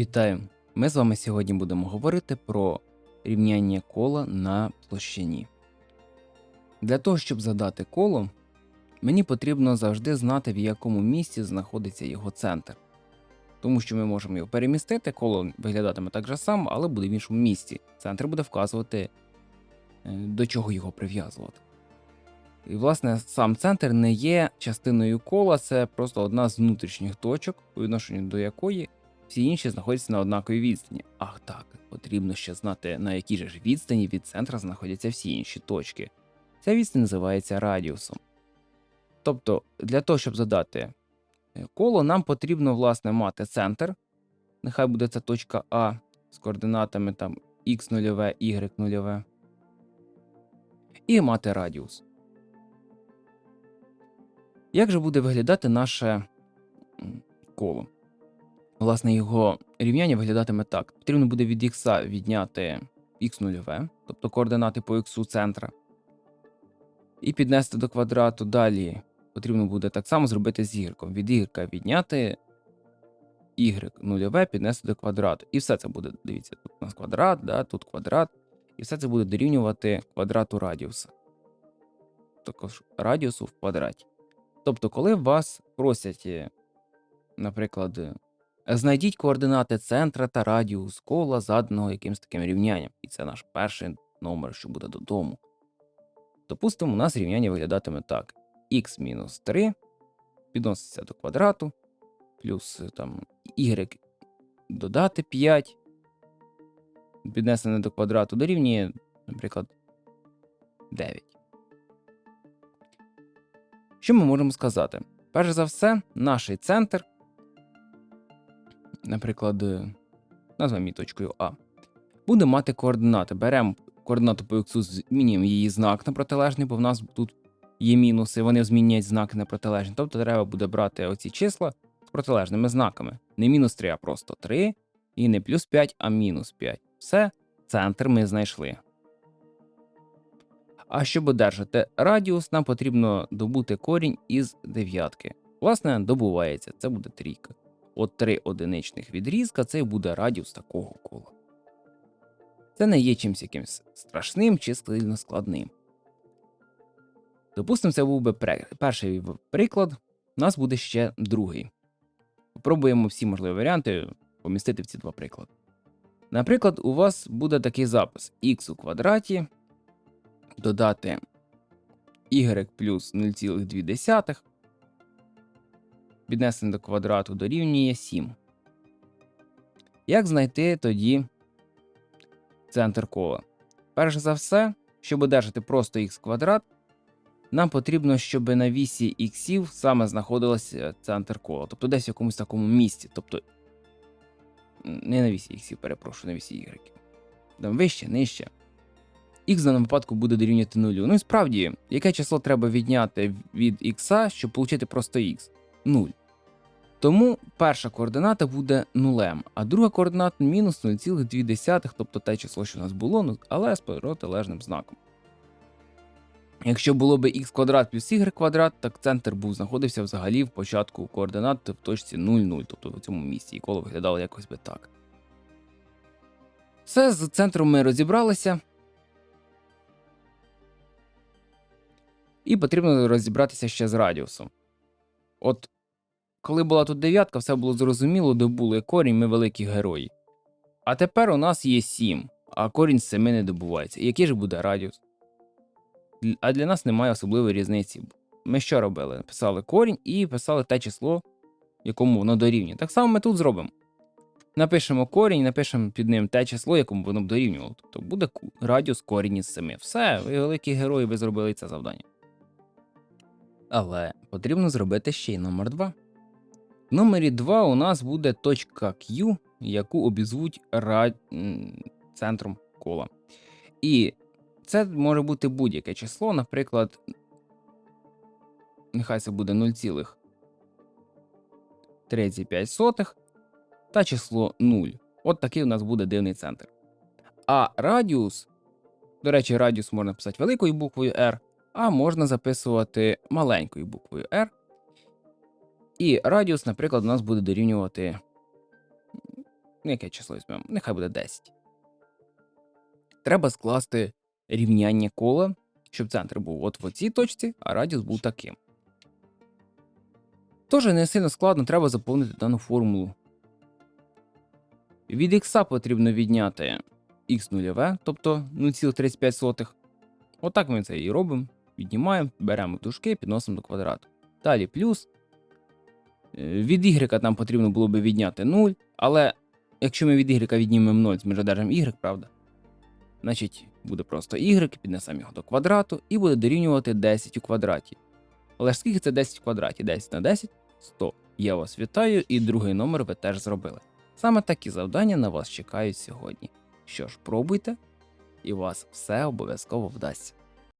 Вітаю! Ми з вами сьогодні будемо говорити про рівняння кола на площині. Для того, щоб задати коло, мені потрібно завжди знати, в якому місці знаходиться його центр. Тому що ми можемо його перемістити, коло виглядатиме так же само, але буде в іншому місці. Центр буде вказувати, е, до чого його прив'язувати. І, власне, сам центр не є частиною кола, це просто одна з внутрішніх точок, по відношенню до якої всі інші знаходяться на однаковій відстані. Ах так, потрібно ще знати, на якій же ж відстані від центра знаходяться всі інші точки. Ця відстань називається радіусом. Тобто, для того, щоб задати е, коло, нам потрібно, власне, мати центр. Нехай буде це точка А з координатами там x0, y0. І мати радіус. Як же буде виглядати наше коло? Власне, його рівняння виглядатиме так: потрібно буде від х відняти х0, тобто координати по х центра, і піднести до квадрату. Далі потрібно буде так само зробити з y. Від y відняти y0 піднести до квадрату. І все це буде, дивіться, тут у нас квадрат, да, тут квадрат, і все це буде дорівнювати квадрату радіуса. Також радіусу в квадраті. Тобто, коли вас просять, наприклад, знайдіть координати центра та радіус кола, заданого якимось таким рівнянням. І це наш перший номер, що буде додому. Допустимо, у нас рівняння виглядатиме так: х-3 підноситься до квадрату, плюс е, там y додати 5, піднесене до квадрату дорівнює, наприклад, 9. Що ми можемо сказати? Перш за все, наш центр, наприклад, е, назвемо її точкою А, буде мати координати. Беремо координату по х, змінюємо її знак на протилежний, бо в нас тут є мінуси, вони змінюють знаки на протилежні. Тобто треба буде брати оці числа з протилежними знаками. Не мінус 3, а просто 3, і не плюс 5, а мінус 5. Все, центр ми знайшли. А щоб одержати радіус, нам потрібно добути корінь із дев'ятки. Власне, добувається, це буде трійка. От три одиничних відрізка це буде радіус такого кола. Це не є чимось якимось страшним чи сильно складним. Допустимо, це був би перший приклад, у нас буде ще другий. Попробуємо всі можливі варіанти помістити в ці два приклади. Наприклад, у вас буде такий запис х у квадраті додати y плюс 0,2 піднесене до квадрату дорівнює 7. Як знайти тоді центр кола? Перш за все, щоб одержати просто х квадрат, нам потрібно, щоб на вісі іксів саме знаходилося центр кола, тобто десь в якомусь такому місці. Тобто не на вісі іксів, перепрошую, на вісі y. Там вище, нижче. Х в даному випадку буде дорівнювати нулю. Ну і справді, яке число треба відняти від х, щоб отримати просто х? 0. Тому перша координата буде нулем, а друга координата мінус 0,2, тобто те число, що у нас було, ну, але з протилежним знаком. Якщо було б х квадрат плюс y квадрат, так центр був знаходився взагалі в початку координат в точці 0,0, тобто в цьому місці, і коло виглядало якось би так. Все, з центром ми розібралися. І потрібно розібратися ще з радіусом. От коли була тут дев'ятка, все було зрозуміло, де були корінь, ми великі герої. А тепер у нас є 7, а корінь з 7 не добувається. Який ж буде радіус? А для нас немає особливої різниці. Ми що робили? Писали корінь і писали те число, якому воно дорівнює. Так само ми тут зробимо. Напишемо корінь, напишемо під ним те число, якому воно б дорівнювало. Тобто буде радіус корінь із 7. Все, ви великі герої, ви зробили це завдання. Але потрібно зробити ще й номер 2. Номері 2 у нас буде точка Q, яку обізвуть ра... центром кола. І це може бути будь-яке число, наприклад, нехай це буде 0,35 та число 0. От такий у нас буде дивний центр. А радіус, до речі, радіус можна писати великою буквою R, а можна записувати маленькою буквою R. І радіус, наприклад, у нас буде дорівнювати Ну, яке число візьмемо? Нехай буде 10. Треба скласти рівняння кола, щоб центр був от в цій точці, а радіус був таким. Тож не сильно складно, треба заповнити дану формулу. Від х потрібно відняти х нульове, тобто 0,35. Отак ми це і робимо. Віднімаємо, беремо дужки, підносимо до квадрату. Далі плюс. Е, Від y нам потрібно було би відняти 0, але якщо ми від y віднімемо 0, ми ж одержимо y, правда? Значить, буде просто y, піднесемо його до квадрату і буде дорівнювати 10 у квадраті. Але ж скільки це 10 в квадраті? 10 на 10 100. Я вас вітаю, і другий номер ви теж зробили. Саме такі завдання на вас чекають сьогодні. Що ж, пробуйте, і у вас все обов'язково вдасться.